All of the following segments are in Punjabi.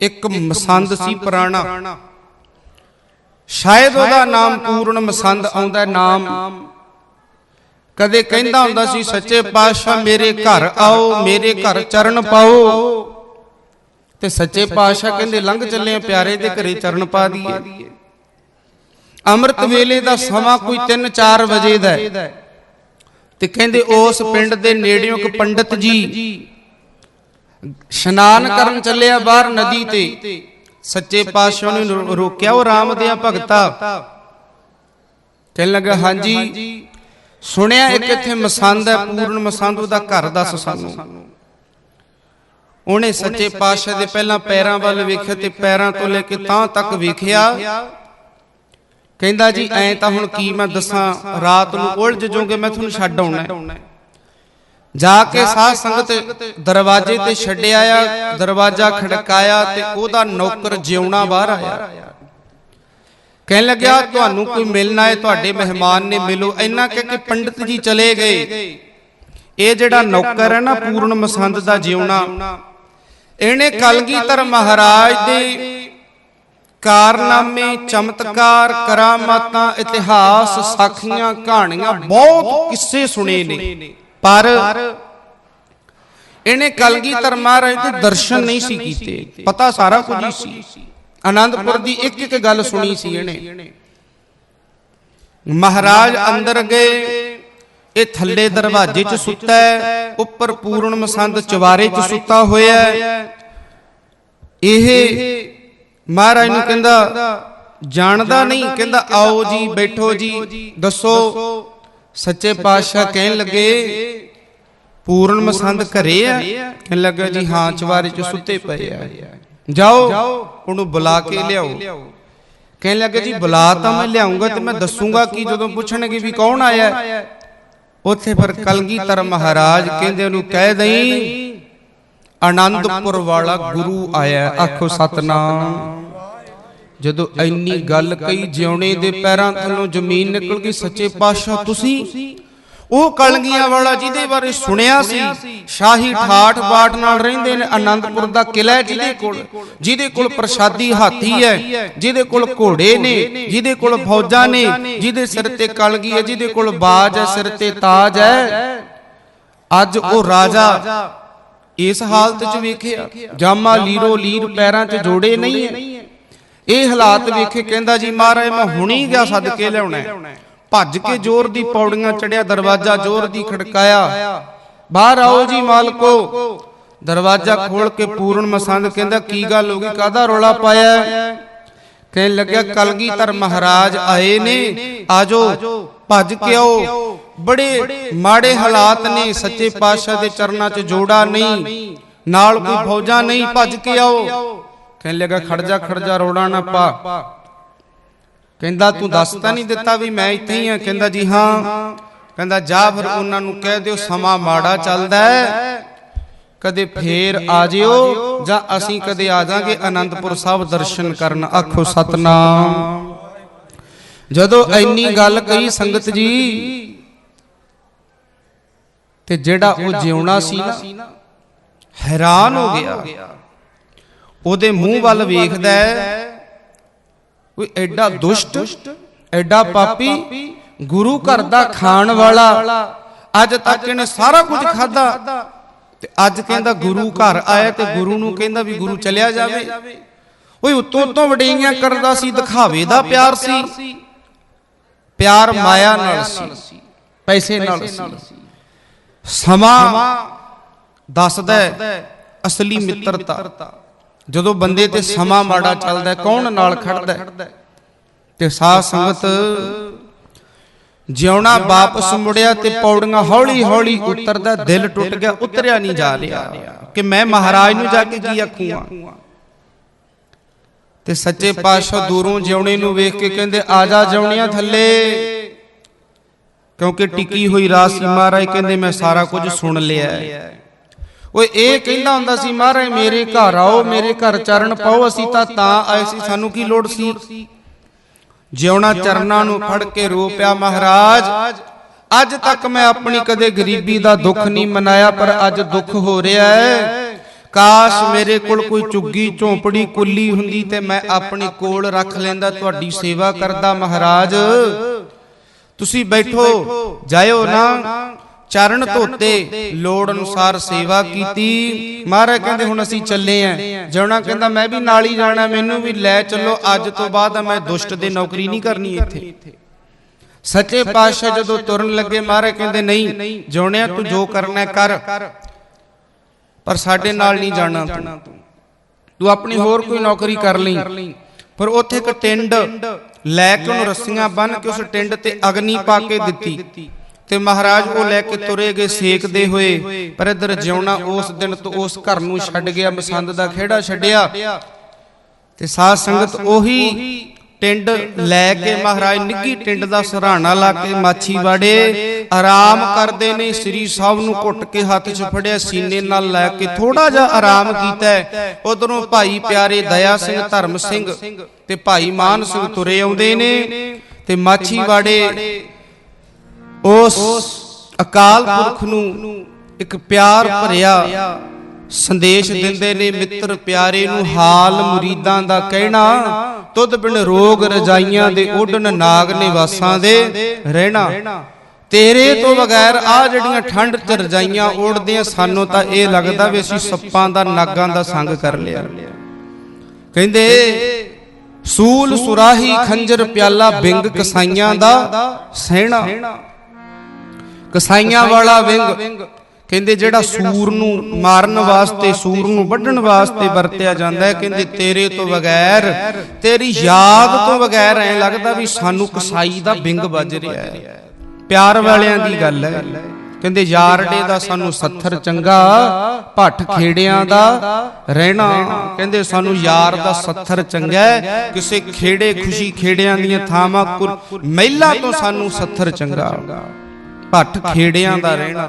ਇੱਕ ਮਸੰਦ ਸੀ ਪੁਰਾਣਾ। ਸ਼ਾਇਦ ਉਹਦਾ ਨਾਮ ਪੂਰਨ ਮਸੰਦ ਆਉਂਦਾ ਨਾਮ। ਕਦੇ ਕਹਿੰਦਾ ਹੁੰਦਾ ਸੀ ਸੱਚੇ ਪਾਤਸ਼ਾਹ ਮੇਰੇ ਘਰ ਆਓ ਮੇਰੇ ਘਰ ਚਰਨ ਪਾਓ। ਤੇ ਸੱਚੇ ਪਾਤਸ਼ਾਹ ਕਹਿੰਦੇ ਲੰਘ ਚੱਲੇ ਆ ਪਿਆਰੇ ਦੇ ਘਰੇ ਚਰਨ ਪਾ ਦਈਏ। ਅੰਮ੍ਰਿਤ ਵੇਲੇ ਦਾ ਸਮਾਂ ਕੋਈ 3-4 ਵਜੇ ਦਾ ਹੈ। ਤੇ ਕਹਿੰਦੇ ਉਸ ਪਿੰਡ ਦੇ ਨੇੜਿਓਂ ਇੱਕ ਪੰਡਤ ਜੀ। ਇਸ਼ਨਾਨ ਕਰਨ ਚੱਲਿਆ ਬਾਹਰ ਨਦੀ ਤੇ। ਸੱਚੇ ਪਾਤਸ਼ਾਹ ਨੇ ਰੋਕਿਆ ਉਹ ਰਾਮ ਦੇ ਭਗਤਾ। ਕਹਿਣ ਲੱਗਾ ਹਾਂਜੀ ਸੁਣਿਆ ਇੱਕ ਇੱਥੇ ਮਸੰਦ ਹੈ ਪੂਰਨ ਮਸੰਦ ਉਹਦਾ ਘਰ ਦੱਸ ਸਾਨੂੰ ਉਹਨੇ ਸੱਚੇ ਪਾਤਸ਼ਾਹ ਦੇ ਪਹਿਲਾਂ ਪੈਰਾਂ ਵੱਲ ਵੇਖਿਆ ਤੇ ਪੈਰਾਂ ਤੋਂ ਲੈ ਕੇ ਤਾਂ ਤੱਕ ਵੇਖਿਆ। ਕਹਿੰਦਾ ਜੀ ਐਂ ਤਾਂ ਹੁਣ ਕੀ ਮੈਂ ਦੱਸਾਂ? ਰਾਤ ਨੂੰ ਉਲਝ ਜੋਗੇ ਮੈਂ ਤੁਹਾਨੂੰ ਛੱਡ ਆਉਣਾ ਹੈ। ਜਾ ਕੇ ਸਾਧ ਸੰਗਤ ਦਰਵਾਜ਼ੇ ਤੇ ਛੱਡਿਆ ਆ ਦਰਵਾਜ਼ਾ ਖੜਕਾਇਆ ਤੇ ਉਹਦਾ ਨੌਕਰ ਜਿਉਣਾ ਬਾਹਰ ਆਇਆ। ਕਹਿਣ ਲੱਗਿਆ ਤੁਹਾਨੂੰ ਕੋਈ ਮਿਲਣਾ ਹੈ ਤੁਹਾਡੇ ਮਹਿਮਾਨ ਨੇ ਮਿਲੋ। ਇੰਨਾ ਕਹਿ ਕੇ ਪੰਡਿਤ ਜੀ ਚਲੇ ਗਏ। ਇਹ ਜਿਹੜਾ ਨੌਕਰ ਹੈ ਨਾ ਪੂਰਨ ਮਸੰਦ ਦਾ ਜਿਉਣਾ। ਇਹਨੇ ਕਲਗੀਧਰ ਮਹਾਰਾਜ ਦੇ ਕਾਰਨਾਮੇ ਚਮਤਕਾਰ ਕਰਾਮਾਤਾਂ ਇਤਿਹਾਸ ਸਾਖੀਆਂ ਕਹਾਣੀਆਂ ਬਹੁਤ ਕਿੱਸੇ ਸੁਣੇ ਨੇ। ਪਰ ਇਹਨੇ ਕਲਗੀਧਰ ਮਹਾਰਾਜ ਦੇ ਦਰਸ਼ਨ ਨਹੀਂ ਸੀ ਕੀਤੇ। ਪਤਾ ਸਾਰਾ ਕੁਝ ਹੀ ਸੀ। ਆਨੰਦਪੁਰ ਦੀ ਇੱਕ ਇੱਕ ਗੱਲ ਸੁਣੀ ਸੀ ਇਹਨੇ। ਮਹਾਰਾਜ ਅੰਦਰ ਗਏ। ਇਹ ਥੱਲੇ ਦਰਵਾਜ਼ੇ 'ਚ ਸੁੱਤਾ ਹੈ। ਉੱਪਰ ਪੂਰਨ ਮਸੰਦ ਚਵਾਰੇ 'ਚ ਸੁੱਤਾ ਹੋਇਆ ਹੈ। ਇਹ ਮਹਾਰਾਜ ਨੂੰ ਕਹਿੰਦਾ ਜਾਣਦਾ ਨਹੀਂ ਕਹਿੰਦਾ ਆਓ ਜੀ ਬੈਠੋ ਜੀ ਦੱਸੋ। ਸੱਚੇ ਪਾਤਸ਼ਾਹ ਕਹਿਣ ਲੱਗੇ ਪੂਰਨ ਮਸੰਦ ਘਰੇ ਆ ਕਹਿਣ ਲੱਗਾ ਜੀ ਹਾਂ ਚਵਾਰੇ 'ਚ ਸੁੱਤੇ ਪਏ ਆ। ਜਾਓ ਉਹਨੂੰ ਬੁਲਾ ਕੇ ਲਿਆਓ। ਕਹਿਣ ਲੱਗੇ ਜੀ ਬੁਲਾ ਤਾਂ ਮੈਂ ਲਿਆਉਂਗਾ ਤੇ ਮੈਂ ਦੱਸੂਗਾ ਕਿ ਜਦੋਂ ਪੁੱਛਣਗੇ ਵੀ ਕੌਣ ਆਇਆ? ਉੱਥੇ ਫਿਰ ਕਲਗੀਧਰ ਮਹਾਰਾਜ ਕਹਿੰਦੇ ਉਹਨੂੰ ਕਹਿ ਦਈ ਆਨੰਦਪੁਰ ਵਾਲਾ ਗੁਰੂ ਆਇਆ। ਆਖੋ ਸਤਨਾਮ। ਜਦੋਂ ਇੰਨੀ ਗੱਲ ਕਹੀ ਜਿਉਣੇ ਦੇ ਪੈਰਾਂ ਥੱਲੋਂ ਜ਼ਮੀਨ ਨਿਕਲ ਗਈ ਸੱਚੇ ਪਾਤਸ਼ਾਹ ਤੁਸੀਂ। ਉਹ ਕਲਗੀਆਂ ਵਾਲਾ ਜਿਹਦੇ ਬਾਰੇ ਸੁਣਿਆ ਸੀ ਸ਼ਾਹੀ ਠਾਠ ਬਾਟ ਨਾਲ ਰਹਿੰਦੇ ਨੇ ਆਨੰਦਪੁਰ ਦਾ ਕਿਲਾ ਹੈ ਜਿਹਦੇ ਕੋਲ ਜਿਹਦੇ ਕੋਲ ਪ੍ਰਸ਼ਾਦੀ ਹਾਥੀ ਹੈ ਜਿਹਦੇ ਕੋਲ ਘੋੜੇ ਨੇ ਜਿਹਦੇ ਕੋਲ ਫੌਜਾਂ ਨੇ ਜਿਹਦੇ ਸਿਰ ਤੇ ਕਲਗੀ ਹੈ ਜਿਹਦੇ ਕੋਲ ਬਾਜ ਹੈ ਸਿਰ ਤੇ ਤਾਜ ਹੈ। ਅੱਜ ਉਹ ਰਾਜਾ ਇਸ ਹਾਲਤ 'ਚ ਵੇਖਿਆ ਜਾਮਾ ਲੀਰੋ ਲੀਰ ਪੈਰਾਂ 'ਚ ਜੋੜੇ ਨਹੀਂ ਹੈ ਇਹ ਹਾਲਾਤ ਵੇਖੇ ਕਹਿੰਦਾ ਜੀ, ਮਹਾਰਾਜ, ਮੈਂ ਹੁਣੀ ਗਿਆ ਸੱਦ ਲਿਆਉਣਾ ਭੱਜ ਕੇ ਜ਼ੋਰ ਦੀ ਪੌੜੀਆਂ ਚੜਿਆ, ਦਰਵਾਜ਼ਾ ਜ਼ੋਰ ਦੀ ਖੜਕਾਇਆ। ਬਾਹਰ ਆਓ ਜੀ ਮਾਲਕੋ। ਦਰਵਾਜ਼ਾ ਖੋਲ ਕੇ ਪੂਰਨ ਮਸੰਦ ਕਹਿੰਦਾ, ਕੀ ਗੱਲ ਹੋ ਗਈ? ਕਾਦਾ ਰੋਲਾ ਪਾਇਆ ਕਹਿਣ ਲੱਗਿਆ, ਕਲਗੀਧਰ ਮਹਾਰਾਜ ਆਏ ਨੇ। ਆਜੋ, ਭੱਜ ਕੇ ਆਓ। ਬੜੇ ਮਾੜੇ ਹਾਲਾਤ ਨੇ। ਸੱਚੇ ਪਾਤਸ਼ਾਹ ਦੇ ਚਰਨਾਂ 'ਚ ਜੋੜਾ ਨਹੀਂ। ਨਾਲ ਕੋਈ ਫੌਜਾਂ ਨਹੀਂ। ਭੱਜ ਕੇ ਆਓ। ਕਹਿਣ ਲੱਗਾ ਖੜ ਜਾ ਖੜ ਜਾ ਰੋੜਾ ਨਾ ਪਾ। ਕਹਿੰਦਾ ਤੂੰ ਦੱਸ ਤਾਂ ਨਹੀਂ ਦਿੱਤਾ ਵੀ ਮੈਂ ਇੱਥੇ ਹੀ ਆ ਕਹਿੰਦਾ ਜੀ ਹਾਂ ਕਹਿੰਦਾ ਜਾ ਫਿਰ ਉਹਨਾਂ ਨੂੰ ਕਹਿ ਦਿਓ ਸਮਾਂ ਮਾੜਾ ਚੱਲਦਾ ਹੈ। ਕਦੇ ਫੇਰ ਆ ਜਿਓ ਜਾਂ ਅਸੀਂ ਕਦੇ ਆ ਜਾਾਂਗੇ ਆਨੰਦਪੁਰ ਸਾਹਿਬ ਦਰਸ਼ਨ ਕਰਨ ਆਖੋ ਸਤਨਾਮ। ਜਦੋਂ ਐਨੀ ਗੱਲ ਕਹੀ ਸੰਗਤ ਜੀ ਤੇ ਜਿਹੜਾ ਉਹ ਜਿਉਣਾ ਸੀ ਨਾ ਹੈਰਾਨ ਹੋ ਗਿਆ। ਉਹਦੇ ਮੂੰਹ ਵੱਲ ਵੇਖਦਾ ਹੈ। ਕੋਈ ਐਡਾ ਦੁਸ਼ਟ ਐਡਾ ਪਾਪੀ ਗੁਰੂ ਘਰ ਦਾ ਖਾਣ ਵਾਲਾ। ਅੱਜ ਤੱਕ ਇਹਨੇ ਸਾਰਾ ਕੁਝ ਖਾਦਾ ਤੇ ਅੱਜ ਕਹਿੰਦਾ ਗੁਰੂ ਘਰ ਆਇਆ ਤੇ ਗੁਰੂ ਨੂੰ ਕਹਿੰਦਾ ਵੀ ਗੁਰੂ ਚਲਿਆ ਜਾਵੇ। ਓਏ ਉਤੋਂ ਉਤੋਂ ਵਡਿਆਈਆਂ ਕਰਦਾ ਸੀ ਦਿਖਾਵੇ ਦਾ ਪਿਆਰ ਸੀ। ਪਿਆਰ ਮਾਇਆ ਨਾਲ ਸੀ। ਪੈਸੇ ਨਾਲ ਸੀ। ਸਮਾਂ ਦੱਸਦਾ ਅਸਲੀ ਮਿੱਤਰਤਾ। ਜਦੋਂ ਬੰਦੇ ਤੇ ਸਮਾਂ ਮਾੜਾ ਚੱਲਦਾ ਕੌਣ ਨਾਲ ਖੜਦਾ? ਤੇ ਸਾਧ ਸੰਗਤ ਜਿਉਣਾ ਵਾਪਸ ਮੁੜਿਆ ਤੇ ਪੌੜੀਆਂ ਹੌਲੀ ਹੌਲੀ ਉਤਰਦਾ ਦਿਲ ਟੁੱਟ ਗਿਆ ਉਤਰਿਆ ਨਹੀਂ ਜਾ ਰਿਹਾ ਕਿ ਮੈਂ ਮਹਾਰਾਜ ਨੂੰ ਜਾ ਕੇ ਕੀ ਆਖੂਆਂ ਤੇ ਸੱਚੇ ਪਾਤਸ਼ਾਹ ਦੂਰੋਂ ਜਿਉਣੇ ਨੂੰ ਵੇਖ ਕੇ ਕਹਿੰਦੇ ਆ ਜਾ ਜਿਉਣਿਆ ਥੱਲੇ। ਕਿਉਂਕਿ ਟਿਕੀ ਹੋਈ ਰਾਸ ਮਹਾਰਾਜ ਕਹਿੰਦੇ ਮੈਂ ਸਾਰਾ ਕੁਝ ਸੁਣ ਲਿਆ। ਓਏ, ਇਹ ਕਹਿੰਦਾ ਹੁੰਦਾ ਸੀ, ਮਹਾਰਾਜ, ਮੇਰੇ ਘਰ ਆਓ, ਮੇਰੇ ਘਰ ਚਰਨ ਪਾਓ, ਅਸੀਂ ਤਾਂ ਤਾਂ ਆਏ ਸੀ, ਸਾਨੂੰ ਕੀ ਲੋੜ ਸੀ? ਜਿਉਣਾ ਚਰਨਾਂ ਨੂੰ ਫੜ ਕੇ ਰੋ ਪਿਆ ਮਹਾਰਾਜ। ਅੱਜ ਤੱਕ ਮੈਂ ਆਪਣੀ ਕਦੇ ਗਰੀਬੀ ਦਾ ਦੁੱਖ ਨਹੀਂ ਮਨਾਇਆ, ਪਰ ਅੱਜ ਦੁੱਖ ਹੋ ਰਿਹਾ ਹੈ। ਕਾਸ਼ ਮੇਰੇ ਕੋਲ ਕੋਈ ਚੁੱਗੀ, ਝੋਂਪੜੀ, ਕੁੱਲੀ ਹੁੰਦੀ ਤੇ ਮੈਂ ਆਪਣੇ ਕੋਲ ਰੱਖ ਲੈਂਦਾ, ਤੁਹਾਡੀ ਸੇਵਾ ਕਰਦਾ ਮਹਾਰਾਜ। ਤੁਸੀਂ ਬੈਠੋ, ਜਾਇਓ ਨਾ। ਚਰਨ ਧੋਤੇ ਲੋੜ ਅਨੁਸਾਰ ਸੇਵਾ ਕੀਤੀ। ਮਹਾਰਾਜ ਕਹਿੰਦੇ ਹੁਣ ਅਸੀਂ ਚੱਲੇ ਆਂ। ਜਿਉਣਾ ਕਹਿੰਦਾ ਮੈਂ ਵੀ ਨਾਲ ਹੀ ਜਾਣਾ ਮੈਨੂੰ ਵੀ ਲੈ ਚੱਲੋ। ਅੱਜ ਤੋਂ ਬਾਅਦ ਮੈਂ ਦੁਸ਼ਟ ਦੇ ਨੌਕਰੀ ਨਹੀਂ ਕਰਨੀ ਇੱਥੇ। ਸੱਚੇ ਪਾਤਸ਼ਾਹ ਜਦੋਂ ਤੁਰਨ ਲੱਗੇ ਮਹਾਰਾਜ ਕਹਿੰਦੇ ਨਹੀਂ ਜਿਉਣਿਆ ਤੂੰ ਜੋ ਕਰਨਾ ਕਰ। ਪਰ ਸਾਡੇ ਨਾਲ ਨਹੀਂ ਜਾਣਾ ਤੂੰ। ਤੂੰ। ਆਪਣੀ ਹੋਰ ਕੋਈ ਨੌਕਰੀ ਕਰ ਲਈ। ਪਰ ਉੱਥੇ ਇੱਕ ਟਿੰਡ ਲੈ ਕੇ ਉਹਨੂੰ ਰੱਸੀਆਂ ਬੰਨ ਕੇ ਉਸ ਟਿੰਡ ਤੇ ਅਗਨੀ ਪਾ ਕੇ ਦਿੱਤੀ ਤੇ ਮਹਾਰਾਜ ਉਹ ਲੈ ਕੇ ਤੁਰੇ ਗਏ, ਸੇਕਦੇ ਹੋਏ। ਪਰ ਇਧਰ ਜਿਉਣਾ ਉਸ ਦਿਨ ਤੋਂ ਉਸ ਘਰ ਨੂੰ ਛੱਡ ਗਿਆ, ਮਸੰਦ ਦਾ ਖੇੜਾ ਛੱਡਿਆ। ਤੇ ਸਾਧ ਸੰਗਤ ਉਹੀ ਟਿੰਡ ਲੈ ਕੇ ਮਹਾਰਾਜ ਨਿੱਗੀ ਟਿੰਡ ਦਾ ਸਹਾਰਾ ਲਾ ਕੇ ਮਾਛੀ ਵਾੜੇ। ਆਰਾਮ ਕਰਦੇ ਨੇ, ਸ੍ਰੀ ਸਾਹਿਬ ਨੂੰ ਘੁੱਟ ਕੇ ਹੱਥ 'ਚ ਫੜਿਆ, ਸੀਨੇ ਨਾਲ ਲੈ ਕੇ ਥੋੜਾ ਜਿਹਾ ਆਰਾਮ ਕੀਤਾ ਉਧਰੋਂ ਭਾਈ ਪਿਆਰੇ ਦਇਆ ਸਿੰਘ ਧਰਮ ਸਿੰਘ ਤੇ ਭਾਈ ਮਾਨ ਸਿੰਘ ਤੁਰੇ ਆਉਂਦੇ ਨੇ ਤੇ ਮਾਛੀ ਵਾੜੇ ਉਸ ਅਕਾਲ ਪੁਰਖ ਨੂੰ ਇੱਕ ਪਿਆਰ ਭਰਿਆ ਸੰਦੇਸ਼ ਦਿੰਦੇ ਨੇ ਮਿੱਤਰ ਪਿਆਰੇ ਨੂੰ ਹਾਲ ਮੁਰੀਦਾਂ ਦਾ ਕਹਿਣਾ ਤੁਧ ਬਿਨ ਰੋਗ ਰਜਾਈਆਂ ਦੇ ਉਡਨ ਨਾਗ ਨਿਵਾਸਾਂ ਦੇ ਰਹਿਣਾ। ਤੇਰੇ ਤੋਂ ਬਗੈਰ ਆ ਜਿਹੜੀਆਂ ਠੰਡ ਚ ਰਜਾਈਆਂ ਉੜਦੀਆਂ ਸਾਨੂੰ ਤਾਂ ਇਹ ਲੱਗਦਾ ਵੀ ਅਸੀਂ ਸੱਪਾਂ ਦਾ ਨਾਗਾਂ ਦਾ ਸੰਗ ਕਰ ਲਿਆ। ਕਹਿੰਦੇ ਸੂਲ ਸੁਰਾਹੀ ਖੰਜਰ ਪਿਆਲਾ ਬਿੰਗ ਕਸਾਈਆਂ ਦਾ ਸਹਿਣਾ। ਕਸਾਈਆਂ ਵਾਲਾ ਵਿੰਗ। ਕਹਿੰਦੇ ਜਿਹੜਾ ਸੂਰ ਨੂੰ ਮਾਰਨ ਵਾਸਤੇ ਸੂਰ ਨੂੰ ਵੱਢਣ ਵਾਸਤੇ ਵਰਤਿਆ ਜਾਂਦਾ ਹੈ। ਕਹਿੰਦੇ ਤੇਰੇ ਤੋਂ ਬਗੈਰ ਤੇਰੀ ਯਾਦ ਤੋਂ ਬਗੈਰ ਐ ਲੱਗਦਾ ਵੀ ਸਾਨੂੰ ਕਸਾਈ ਦਾ ਵਿੰਗ ਵੱਜ ਰਿਹਾ ਹੈ। ਪਿਆਰ ਵਾਲਿਆਂ ਦੀ ਗੱਲ ਹੈ। ਕਹਿੰਦੇ ਯਾਰਡੇ ਦਾ ਸਾਨੂੰ ਸੱਥਰ ਚੰਗਾ ਭੱਠ ਖੇੜਿਆਂ ਦਾ ਰਹਿਣਾ। ਕਹਿੰਦੇ ਸਾਨੂੰ ਯਾਰ ਦਾ ਸੱਥਰ ਚੰਗਾ ਕਿਸੇ ਖੇੜੇ ਖੁਸ਼ੀ ਖੇੜਿਆਂ ਦੀਆਂ ਥਾਵਾਂ ਮਹਿਲਾ ਤੋਂ ਸਾਨੂੰ ਸੱਥਰ ਚੰਗਾ। ਭੱਠ ਖੇੜਿਆਂ ਦਾ ਰਹਿਣਾ।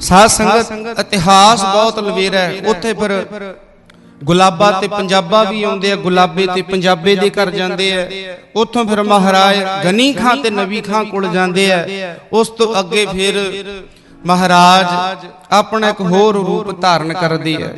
ਸਾਧ ਸੰਗਤ ਇਤਿਹਾਸ ਬਹੁਤ ਲਵੇਰਾ ਹੈ। ਉੱਥੇ ਫਿਰ ਗੁਲਾਬਾ ਤੇ ਪੰਜਾਬਾ ਵੀ ਆਉਂਦੇ ਆ ਗੁਲਾਬੇ ਤੇ ਪੰਜਾਬੇ ਦੇ ਘਰ ਜਾਂਦੇ ਆ। ਉੱਥੋਂ ਫਿਰ ਮਹਾਰਾਜ ਗਨੀ ਖਾਂ ਤੇ ਨਬੀ ਖਾਂ ਕੋਲ ਜਾਂਦੇ ਆ। ਉਸ ਤੋਂ ਅੱਗੇ ਫਿਰ ਮਹਾਰਾਜ ਆਪਣਾ ਇੱਕ ਹੋਰ ਰੂਪ ਧਾਰਨ ਕਰਦੇ ਆ।